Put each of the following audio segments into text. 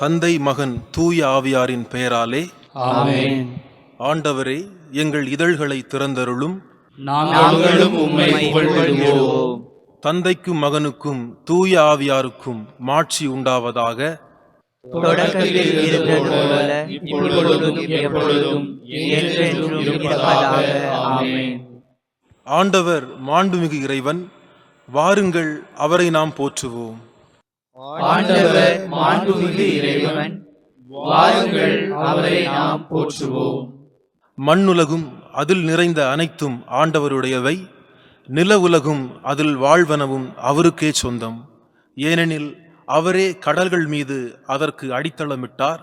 தந்தை மகன் தூய ஆவியாரின் பெயராலே ஆண்டவரே எங்கள் இதழ்களை திறந்தருளும். தந்தைக்கும் மகனுக்கும் தூய ஆவியாருக்கும் மாட்சி உண்டாவதாக. ஆண்டவர் மாண்புமிகு இறைவன் வாருங்கள் அவரை நாம் போற்றுவோம். ஆண்டவர் மாண்புமிகு இறைவன் வாருங்கள் அவரை நாம் போற்றுவோம். மண்ணுலகும் அதில் நிறைந்த அனைத்தும் ஆண்டவருடையவை நில உலகும் அதில் வாழ்வனவும் அவருக்கே சொந்தம். ஏனெனில் அவரே கடல்கள் மீது அதற்கு அடித்தளமிட்டார்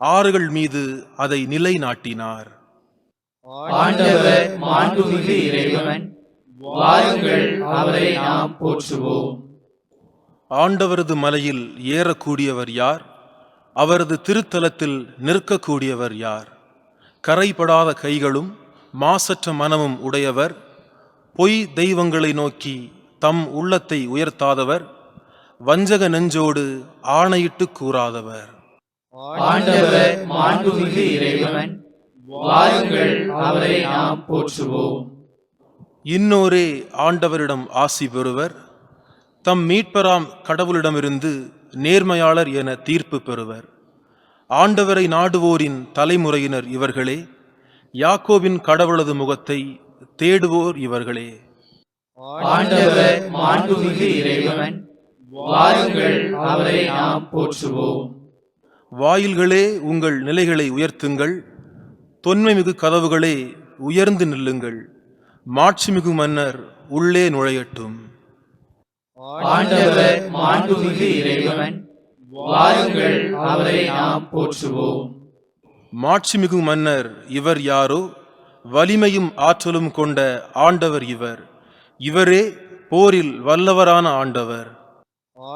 ஆறுகள் மீது அதை நிலைநாட்டினார். ஆண்டவர் மாண்புமிகு இறைவன் வாருங்கள் அவரை நாம் போற்றுவோம். ஆண்டவரது மலையில் ஏறக்கூடியவர் யார்? அவரது திருத்தலத்தில் நிற்கக்கூடியவர் யார்? கரைபடாத கைகளும் மாசற்ற மனமும் உடையவர். பொய் தெய்வங்களை நோக்கி தம் உள்ளத்தை உயர்த்தாதவர். வஞ்சக நெஞ்சோடு ஆணையிட்டு கூறாதவர். ஆண்டவர் மாண்புமிகு இறைவன் வாருங்கள் அவரை நாம் போற்றுவோம். இன்னோரே ஆண்டவரிடம் ஆசி பெறுவர். தம் மீட்பராம் கடவுளிடமிருந்து நேர்மையாளர் என தீர்ப்பு பெறுவர். ஆண்டவரை நாடுவோரின் தலைமுறையினர் இவர்களே யாக்கோபின் கடவுளது முகத்தை தேடுவோர் இவர்களே. ஆண்டவர் மாண்புமிகு இறைவன் வாருங்கள் அவரை நாம் போற்றுவோம். வாயில்களே உங்கள் நிலைகளை உயர்த்துங்கள். தொன்மைமிகு கதவுகளே உயர்ந்து நில்லுங்கள். மாட்சிமிகு மன்னர் உள்ளே நுழையட்டும். ஆண்டவர் மாண்புமிகு இறைவன். வாருங்கள் அவரை நாம் போற்றுவோம். மாட்சிமிகு மன்னர் இவர் யாரோ? வலிமையும் ஆற்றலும் கொண்ட ஆண்டவர் இவர். இவரே போரில் வல்லவரான ஆண்டவர்.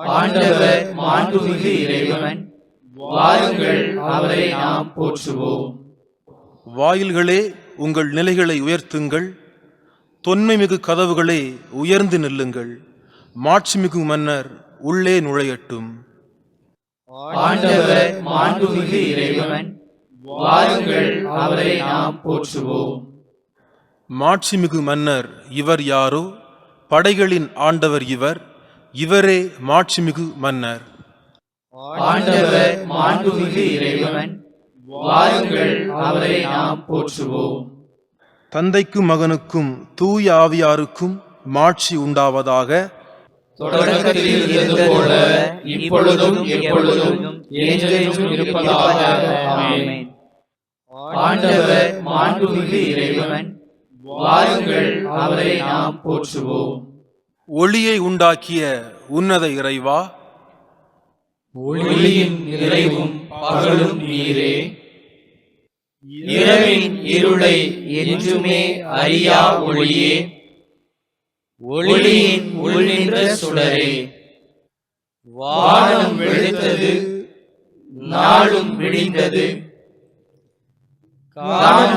ஆண்டவர் மாண்புமிகு இறைவன். வாருங்கள் அவரை நாம் போற்றுவோம். வாயில்களே உங்கள் நிலைகளை உயர்த்துங்கள். தொன்மைமிகு கதவுகளே உயர்ந்து நில்லுங்கள். மாட்சிமிகு மன்னர் உள்ளே நுழையட்டும். ஆண்டவர் மாண்புமிகு இறைவன் வாருங்கள் அவரை நாம் போற்றுவோம். மாட்சிமிகு மன்னர் இவர் யாரோ? படைகளின் ஆண்டவர் இவர் இவரே மாட்சிமிகு மன்னர். ஆண்டவர் மாண்புமிகு இறைவன் வாருங்கள் அவரை நாம் போற்றுவோம். தந்தைக்கும் மகனுக்கும் தூய ஆவியாருக்கும் மாட்சி உண்டாவதாக தொடக்கத்தில் இருந்தது போல இப்பொழுதும் எப்பொழுதும் என்றென்றும் இருப்பதாக ஆமென். ஆண்டவர் மாண்புமிகு இறைவன் வாருங்கள் அவரை நாம் போற்றுவோம். ஒளியை உண்டாக்கிய உன்னத இறைவா? ஒளியின் நிறைவும் பகலும் நீரே. இரவின் இருளை என்றுமே அறியா ஒளியே. ஒளியின் உள்நின்ற சுடரே. வானம் வெளுத்தது நாளும் விடிந்தது.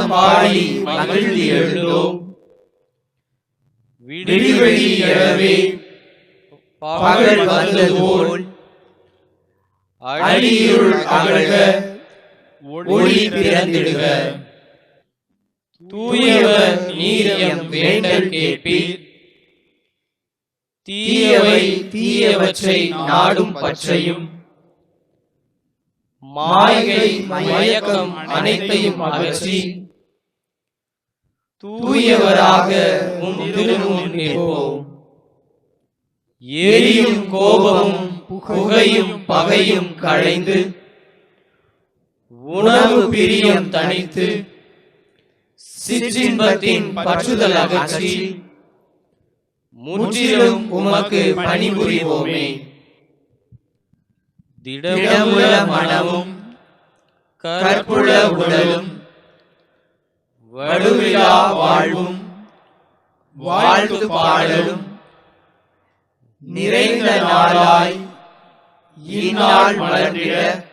பாடி மகிழ்ந்து எழுந்தோம். விடிவெளி எழவே பகல் வந்தது போல் அடியிருள் அகழ்க ஒளி பிறந்திடுக. தூயவர் நீரியம் வேண்டல் கேட்பீர். தீயவை தீயவற்றை நாடும் பற்றையும் மாயை மயக்கம் அனைத்தையும் அகற்றி தூயவராக ஏரியும் திருமுன் நிற்போம். எரியும் கோபமும் புகையும் பகையும் களைந்து உணவு பிரியம் தணித்து சிற்றின்பத்தின் பற்றுதல் அகற்றி முற்றிலும் உமக்கு பணிபுரிவோமே. திடமுள்ள மனமும் கற்புள்ள உடலும் வடுவிழா வாழ்வும் வாழ்த்து பாடலும் நிறைந்த நாளாய் இந்நாள் மலர்ந்திட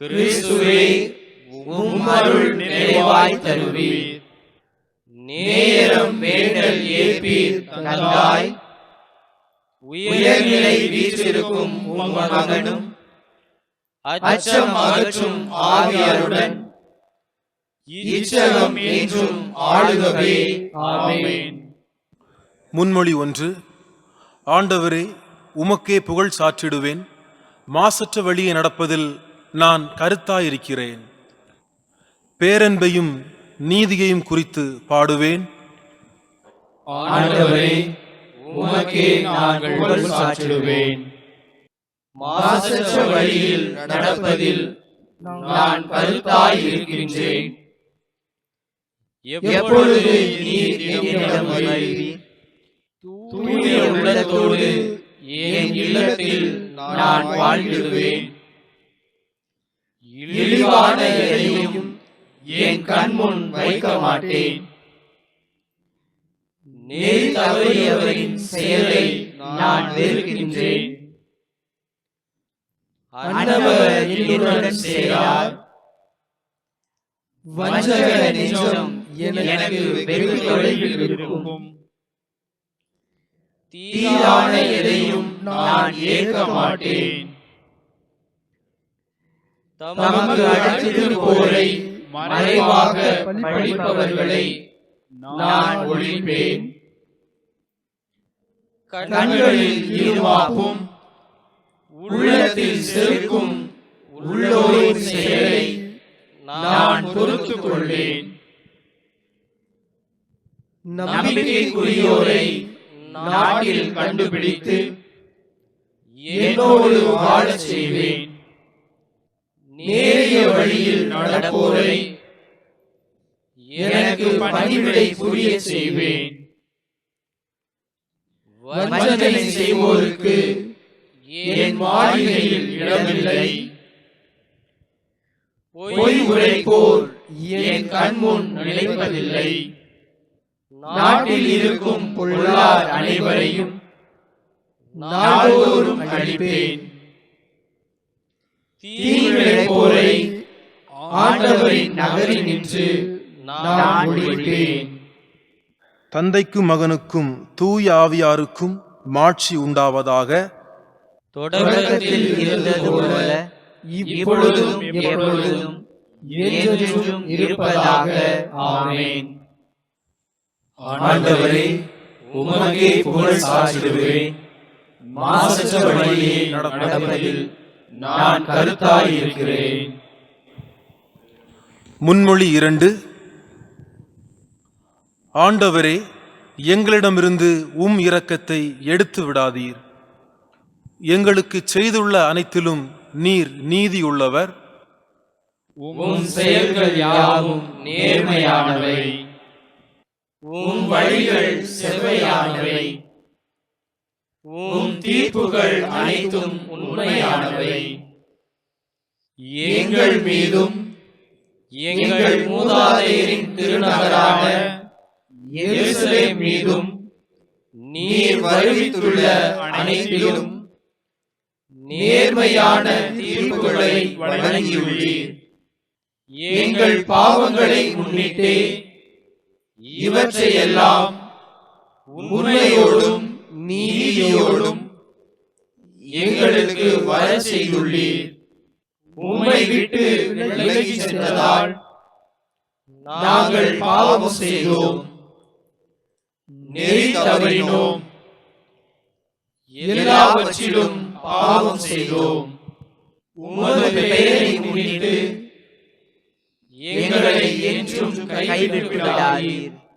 கிறிஸ்துவே உம்மருள் நிறைவாய் தருவீர். நேரம் வேண்டல் ஏற்பீர் தந்தாய். உயர்நிலை வீற்றிருக்கும் உம் மகனும் அச்சம் அகற்றும் ஆவியாருடன் இச்சகம் என்றும் ஆளுகவே. ஆமேன். முன்மொழி ஒன்று ஆண்டவரே உமக்கே புகழ் சாற்றிடுவேன். மாசற்ற வழியை நடப்பதில் நான் கருத்தாயிருக்கிறேன். பேரன்பையும் நீதியையும் குறித்து பாடுவேன். ஆண்டவரே உமக்கே நான் புகழ் சாற்றிடுவேன் மாசற்ற வழியில் நடப்பதில் நான் கருத்தாய் இருக்கின்றேன் எப்பொழுது நீர் என்னிடம் வருவீர் தூய உள்ளத்தோடு என் இல்லத்தில் நான் வாழ்ந்திடுவேன். இழிவான என் கண்முன் வைக்க மாட்டேன்? நெறி தவறியவரின் செயலை நான் வெறுக்கின்றேன். அன்னவர் என்னுடன் சேரார் வஞ்சக நெஞ்சம் எனக்கு வெகு தொலைவில் இருக்கும். தீரான எதையும் நான் ஏற்க மாட்டேன். தமக்கு அடுத்திருப்போரை மறைவாக படிப்பவர்களை நான் ஒழிப்பேன். கண்களில் ஈர்வாக்கும் உள்ளத்தில் செருக்கும் உள்ளோரின் செயலை நான் பொறுத்துக் கொள்வேன். நம்பிக்கைக்குரியோரை நாட்டில் கண்டுபிடித்து என்னோடு வாழச் செய்வேன். நேரிய வழியில் நடப்போரை எனக்கு பணிவிடை புரிய செய்வேன். வஞ்சனை செய்வோருக்கு என் மாளிகையில் இடமில்லை. பொய் உரைப்போர் என் கண்முன் நிலைப்பதில்லை. நாட்டில் இருக்கும் பொருளார் அனைவரையும் நாள்தோறும் அழிப்பேன் தீவிழைப்போரை ஆண்டவரின் நகரில் நின்று நான் ஒழிப்பேன். தந்தைக்கும் மகனுக்கும் தூய ஆவியாருக்கும் மாட்சி உண்டாவதாக தொடக்கத்தில் இருந்தது போல இப்பொழுதும் எப்பொழுதும் என்றென்றும் இருப்பதாக. ஆமென். ஆண்டவரே உமக்கே புகழ் சாற்றிடுவேன். மாசற்ற வழியே நடப்பதில் நான் கருத்தாய் இருக்கிறேன் முன்மொழி இரண்டு. ஆண்டவரே எங்களிடமிருந்து உம் இரக்கத்தை எடுத்து விடாதீர். எங்களுக்கு செய்துள்ள அனைத்திலும் நீர் நீதியுள்ளவர். உம் செயல்கள் யாவும் நேர்மையானவை. உம் வழிகள் செவ்வையானவை. உம் தீர்ப்புகள் அனைத்தும் உண்மையானவை. எங்கள் மீதும் எங்கள் மூதாதையரின் திருநகரான எருசலேம் மீதும் நீர் வருவித்துள்ள அனைத்திலும் நேர்மையான தீர்ப்புகளை வழங்கியுள்ளீர். எங்கள் பாவங்களை முன்னிட்டே இவற்றையெல்லாம் உண்மையோடும் நீதியோடும் எங்களுக்கு வர செய்துள்ளீர். உம்மை விட்டு விலகி சென்றதால் நாங்கள் பாவம் செய்தோம். நெறி தவறினோம். எல்லாவற்றிலும் பாவம் செய்தோம். உமது பெயரை முன்னிட்டு எங்களை என்றும் கைவிட்டு விடாதீர்.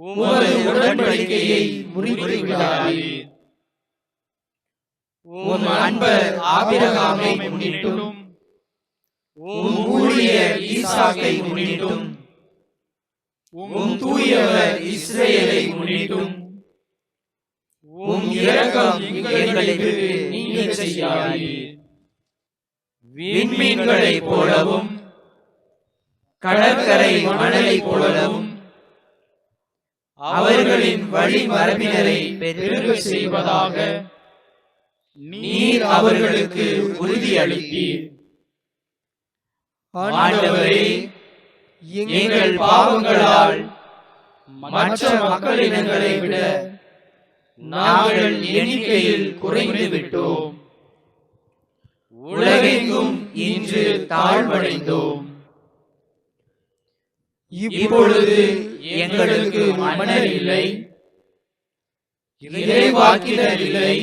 உமது உடன்படிக்கையை முறித்து விடாதீர் உம் அன்பர் ஆபிரகாமை முன்னிட்டும். உம் ஊழியர் ஈசாக்கை முன்னிட்டும். உம் தூயவர் இஸ்ரேலை முன்னிட்டும். உம் இரக்கம் எங்களுக்கு நீங்க செய்யாதீர். விண்மீன்களைப் போலவும் கடற்கரை மணலைப் போலவும் அவர்களின் வழி மரபினரை பெருக செய்வதாக நீர் அவர்களுக்கு உறுதியளித்தீர். ஆண்டவரே எங்கள் பாவங்களால் மற்ற மக்களினங்களை விட நாங்கள் எண்ணிக்கையில் குறைந்து விட்டோம். உலகெங்கும் இன்று தாழ்வடைந்தோம். இப்பொழுது எங்களுக்கு மன்னர் இல்லை இறைவாக்கினர் இல்லை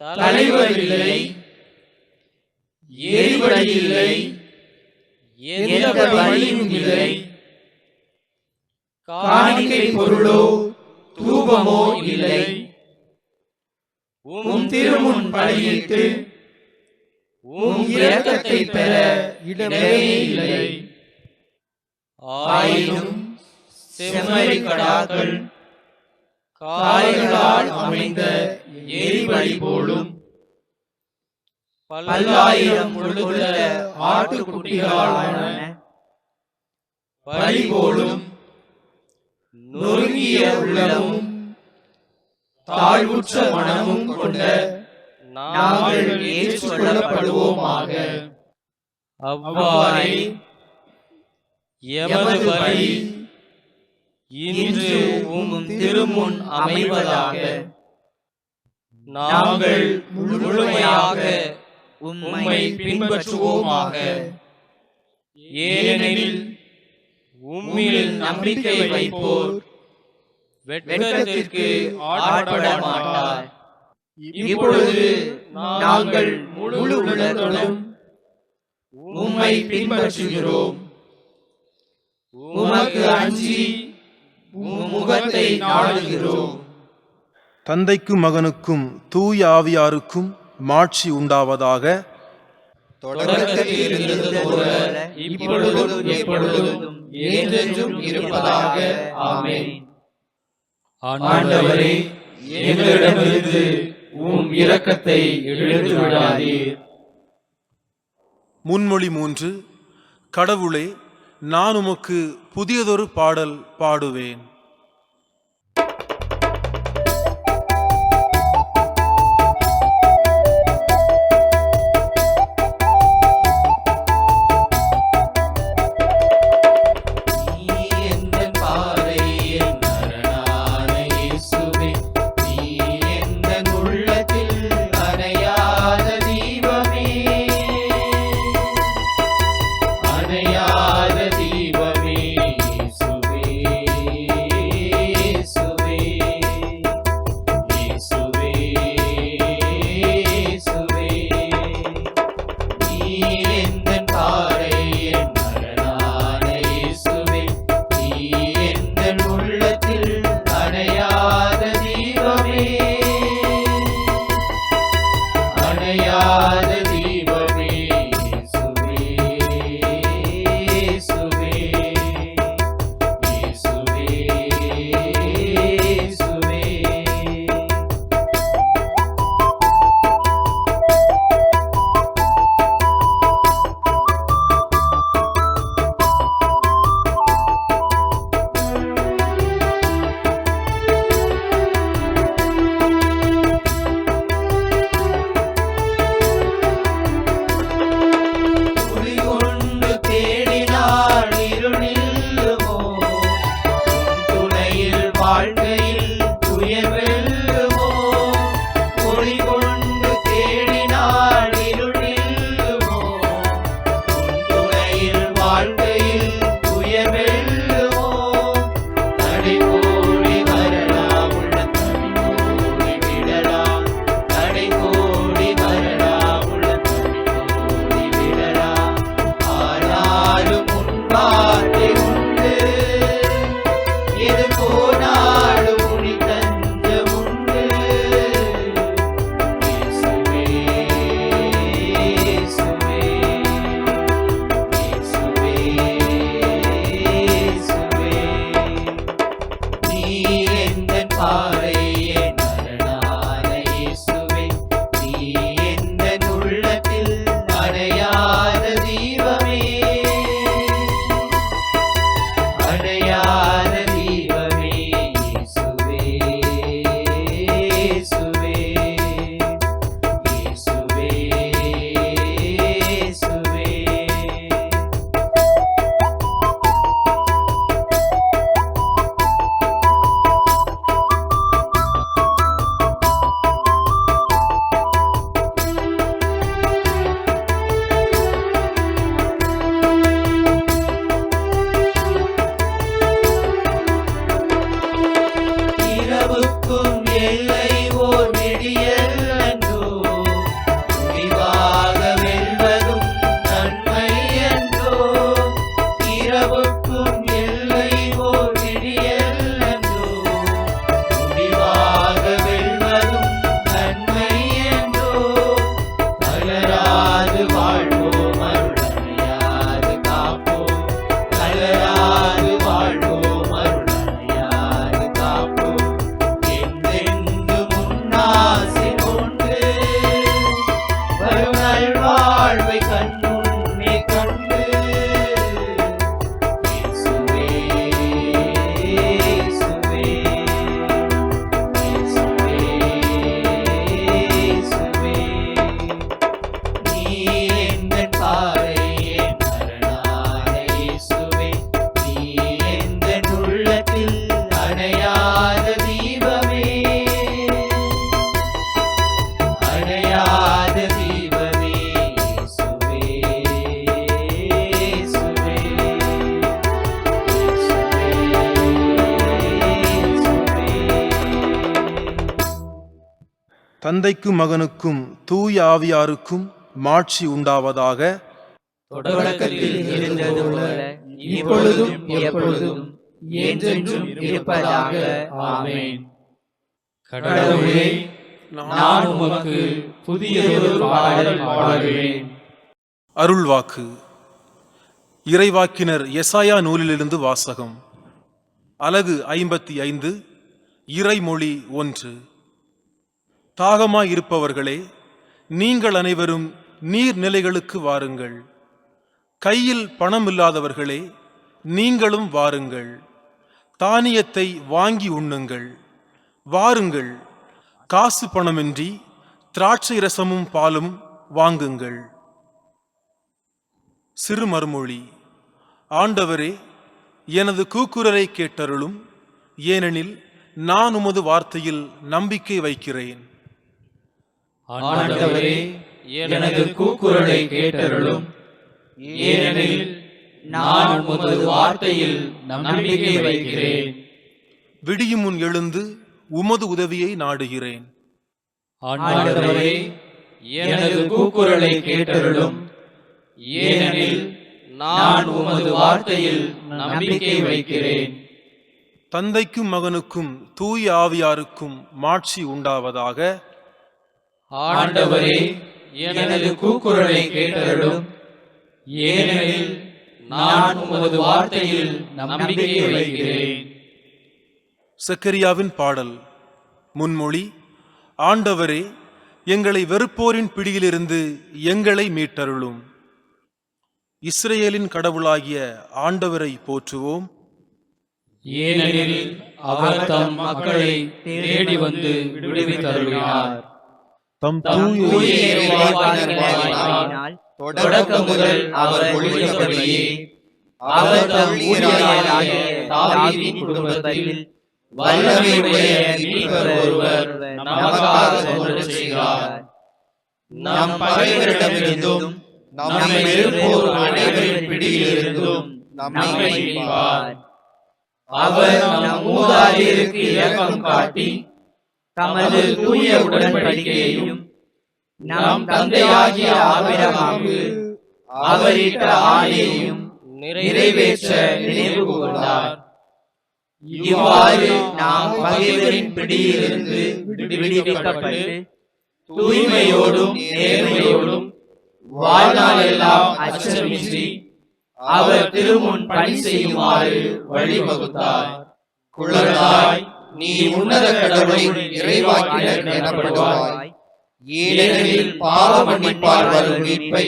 தலைவர் இல்லை ஏறிவடை இல்லை எந்த வழியும் இல்லை. காணிக்கை பொருளோ தூபமோ இல்லை. உம் திருமுன் பலியிட்டு உம் இரக்கத்தை பெற இடமே இல்லை. ஆயினும் செம்மறி கடாக்கள் காய்களால் அமைந்த எரிபலி போலும். பல்லாயிரம் முழுதுள்ள ஆட்டுக்குட்டிகளான பலி போலும். நொறுங்கிய உள்ளமும் தாழ்வுற்ற மனமும் கொண்ட நாங்கள் ஏற்றுக்கொள்ளப்படுவோமாக. அவ்வாறே எமது பலி இன்று உம் திருமுன் அமைவதாக நாங்கள் முழுமையாக உம்மை பின்பற்றுவோமாக. ஏனெனில் உம்மில் நம்பிக்கை வைப்போர். வெட்கத்திற்கு ஆட்பட மாட்டார் இப்பொழுது நாங்கள் முழு உள்ளத்துடன் உம்மை பின்பற்றுகிறோம். உமக்கு அஞ்சி முகத்தை நாடுகிறோம். தந்தைக்கும் மகனுக்கும் தூய ஆவியாருக்கும் மாட்சி உண்டாவதாக ஆண்டவரே எங்களிடமிருந்து உம் இரக்கத்தை எடுத்து விடாதீர். முன்மொழி மூன்று கடவுளே நான் உமக்கு புதியதொரு பாடல் பாடுவேன். தந்தைக்கும் மகனுக்கும் தூய ஆவியாருக்கும் மாட்சி உண்டாவதாக தொடக்கத்தில் இருந்தது போல இப்பொழுதும் எப்பொழுதும் என்றென்றும் இருப்பதாக. ஆமென். கடவுளே நான் உமக்கு புதியதொரு பாடல் பாடுவேன். அருள்வாக்கு. இறைவாக்கினர் எசாயா நூலிலிருந்து வாசகம். அலகு ஐம்பத்தி ஐந்து இறைமொழி ஒன்று. தாகமாயிருப்பவர்களே நீங்கள் அனைவரும் நீர்நிலைகளுக்கு வாருங்கள். கையில் பணம் இல்லாதவர்களே நீங்களும் வாருங்கள். தானியத்தை வாங்கி உண்ணுங்கள். வாருங்கள். காசு பணமின்றி திராட்சை ரசமும் பாலும் வாங்குங்கள். சிறு மறுமொழி. ஆண்டவரே எனது கூக்குரலை கேட்டருளும் ஏனெனில் நான் உமது வார்த்தையில் நம்பிக்கை வைக்கிறேன். ஆண்டவரே எனது கூக்குரலை கேட்டருளும். ஏனெனில் நான் உமது வார்த்தையில் நம்பிக்கை வைக்கிறேன். விடியும் முன் எழுந்து உமது உதவியை நாடுகிறேன். ஆண்டவரே எனது கூக்குரலை கேட்டருளும். ஏனெனில் நான் உமது வார்த்தையில் நம்பிக்கை வைக்கிறேன். தந்தைக்கும் மகனுக்கும் தூய ஆவியாருக்கும் மாட்சி உண்டாவதாக ஆண்டவரே எனது கூக்குரலை கேட்டருளும். ஏனெனில் நான் உமது வார்த்தையில் நம்பிக்கை வைக்கிறேன். சக்கரியாவின் பாடல் முன்மொழி ஆண்டவரே எங்களை வெறுப்போரின் பிடியிலிருந்து எங்களை மீட்டருளும். இஸ்ரேலின் கடவுளாகிய ஆண்டவரை போற்றுவோம். ஏனெனில் அவர் தம் மக்களை தேடி வந்து விடுவித்தருளினார். தம் தூய தொடக்கம் முதல் அவர் ஒழித்தபடியே அவர் தம் ஊழியராகிய தாவீதின் குடும்பத்தில் வல்லமையுடைய மீட்பர் ஒருவர் நமக்காக தோன்றச் செய்கிறார். நம் பகைவரிடமிருந்தும் நம்மை வெறுப்போர் அனைவரின் பிடியிலிருந்தும் நம்மை மீட்பார் அவர் நம் மூதாதையருக்கு இரக்கம் காட்டி தமது தூய உடன்படிக்கையையும் நம் தந்தையாகிய ஆபிரகாமுக்கு அவரிட்ட ஆணையையும் நிறைவேற்ற நினைவு கூர்ந்தார். இவ்வாறு நாம் பகைவரின் பிடியிலிருந்து விடுவிக்கப்பட்டு தூய்மையோடும் நேர்மையோடும் வாழ்நாளெல்லாம் அச்சமின்றி அவர் திருமுன் பணி செய்யுமாறு வழிவகுத்தார். குழந்தாய் நீ உன்னத கடவுளை இறைவாக்கினர் எனப்படுவாய். ஏனெனில் பாவ மன்னிப்பால் வரும் மீட்பை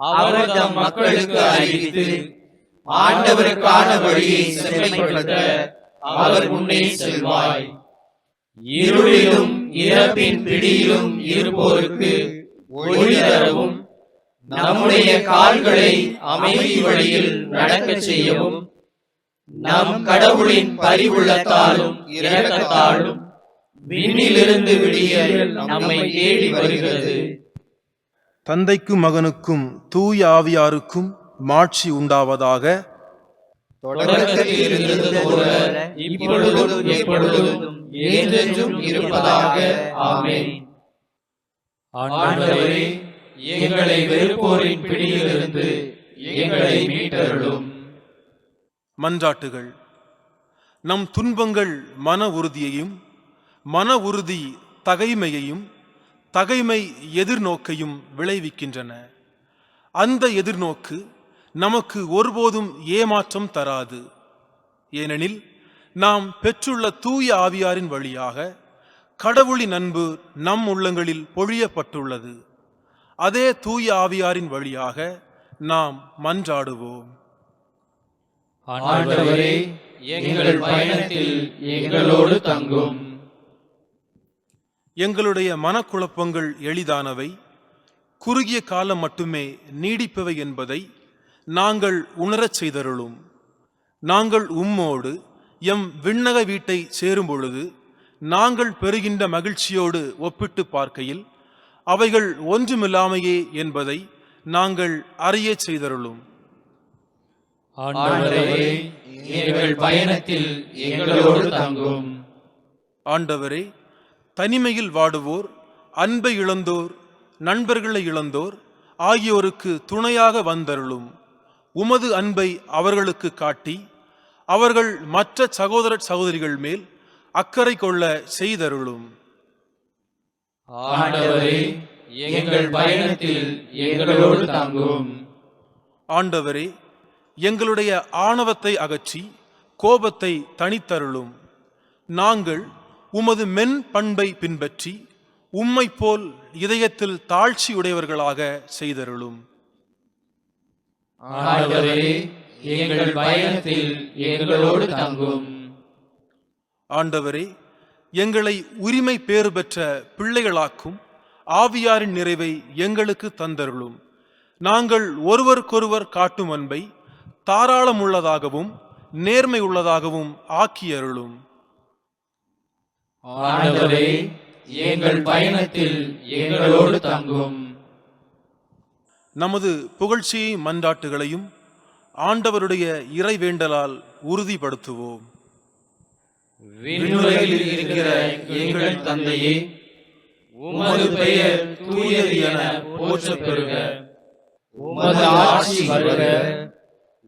அவர் தம் மக்களுக்கு அறிவித்து ஆண்டவருக்கான வழியை செம்மைப்படுத்த அவர் முன்னே செல்வாய். இருளிலும் இறப்பின் பிடியிலும் இருப்போருக்கு ஒளி தரவும் நம்முடைய கால்களை அமைதி வழியில் நடக்க செய்யவும் நம் கடவுளின் பரிவுள்ளத்தாலும் இரக்கத்தாலும் விண்ணிலிருந்து விடியல் நம்மை தேடி வருகிறது. தந்தைக்கும் மகனுக்கும் தூய ஆவியாருக்கும் மாட்சி உண்டாவதாக இப்பொழுதும் எப்பொழுதும் என்றென்றும் இருப்பதாக. ஆமென். ஆண்டவரே எங்களை வெறுப்போரின் பிடியிலிருந்து எங்களை மீட்டருளும். மன்றாட்டுகள். நம் துன்பங்கள் மன உறுதியையும் மன உறுதி தகைமையையும் தகைமை எதிர்நோக்கையும் விளைவிக்கின்றன. அந்த எதிர்நோக்கு நமக்கு ஒருபோதும் ஏமாற்றம் தராது. ஏனெனில் நாம் பெற்றுள்ள தூய ஆவியாரின் வழியாக கடவுளின் அன்பு நம் உள்ளங்களில் பொழியப்பட்டுள்ளது. அதே தூய ஆவியாரின் வழியாக நாம் மன்றாடுவோம். ஆண்டவரே எங்கள் பயணத்தில் எங்களோடு தங்கும். எங்களுடைய மனக்குழப்பங்கள் எளிதானவை. குறுகிய காலம் மட்டுமே நீடிப்பவை என்பதை நாங்கள் உணரச் செய்தருளும். நாங்கள் உம்மோடு எம் விண்ணக வீட்டை சேரும் பொழுது நாங்கள் பெறுகின்ற மகிழ்ச்சியோடு ஒப்பிட்டு பார்க்கையில் அவைகள் ஒன்றுமில்லாமையே என்பதை நாங்கள் அறியச் செய்தருளும். ஆண்டவரே எங்கள் பயணத்தில் எங்களோடு தங்கும். ஆண்டவரே தனிமையில் வாடுவோர் அன்பை இழந்தோர் நண்பர்களை இழந்தோர் ஆகியோருக்கு துணையாக வந்தருளும். உமது அன்பை அவர்களுக்கு காட்டி அவர்கள் மற்ற சகோதர சகோதரிகள் மேல் அக்கறை கொள்ள செய்தருளும். ஆண்டவரே எங்கள் பயணத்தில் எங்களோடு தங்கும். ஆண்டவரே எங்களுடைய ஆணவத்தை அகற்றி கோபத்தை தனித்தருளும் நாங்கள் உமது மென் பண்பை பின்பற்றி உம்மை போல் இதயத்தில் தாழ்ச்சியுடையவர்களாக செய்தருளும். ஆண்டவரே எங்கள் பயணத்தில் எங்களோடு தங்கும். ஆண்டவரே எங்களை உரிமை பேறு பெற்ற பிள்ளைகளாக்கும் ஆவியாரின் நிறைவை எங்களுக்கு தந்தருளும். நாங்கள் ஒருவருக்கொருவர் காட்டும் அன்பை தாராளமுள்ளதாகவும் நேர்மை உள்ளதாகவும் ஆக்கியருளும். ஆண்டவரே எங்கள் பயணத்தில் எங்களோடு தங்கும். நமது புகழ்ச்சியை மன்றாட்டுகளையும் ஆண்டவருடைய இறைவேண்டலால் உறுதிப்படுத்துவோம். விண்ணுலகில் இருக்கிற எங்கள் தந்தையே உமது பெயர் தூயது என போற்றப் பெறுக உமது ஆட்சி வருக.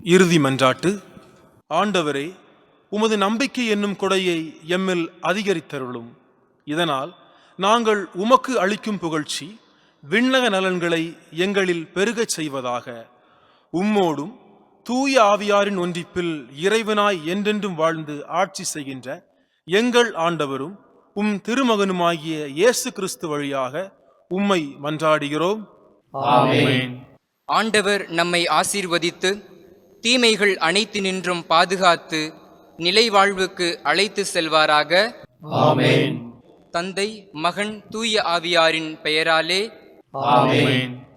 இறுதி மன்றாட்டு. ஆண்டவரே உமது நம்பிக்கை என்னும் கொடையை எம்மில் அதிகரித்தருளும். இதனால் நாங்கள் உமக்கு அளிக்கும் புகழ்ச்சி விண்ணக நலன்களை எங்களில் பெருகச் செய்வதாக. உம்மோடும் தூய ஆவியாரின் ஒன்றிப்பில் இறைவனாய் என்றென்றும் வாழ்ந்து ஆட்சி செய்கின்ற எங்கள் ஆண்டவரும் உம் திருமகனுமாகிய இயேசு கிறிஸ்து வழியாக உம்மை மன்றாடுகிறோம். ஆமென். ஆண்டவர் நம்மை ஆசீர்வதித்து தீமைகள் அனைத்து நின்றும் பாதுகாத்து நிலை வாழ்வுக்கு அழைத்து செல்வாராக. தந்தை மகன் தூய ஆவியாரின் பெயராலே. ஆமென்.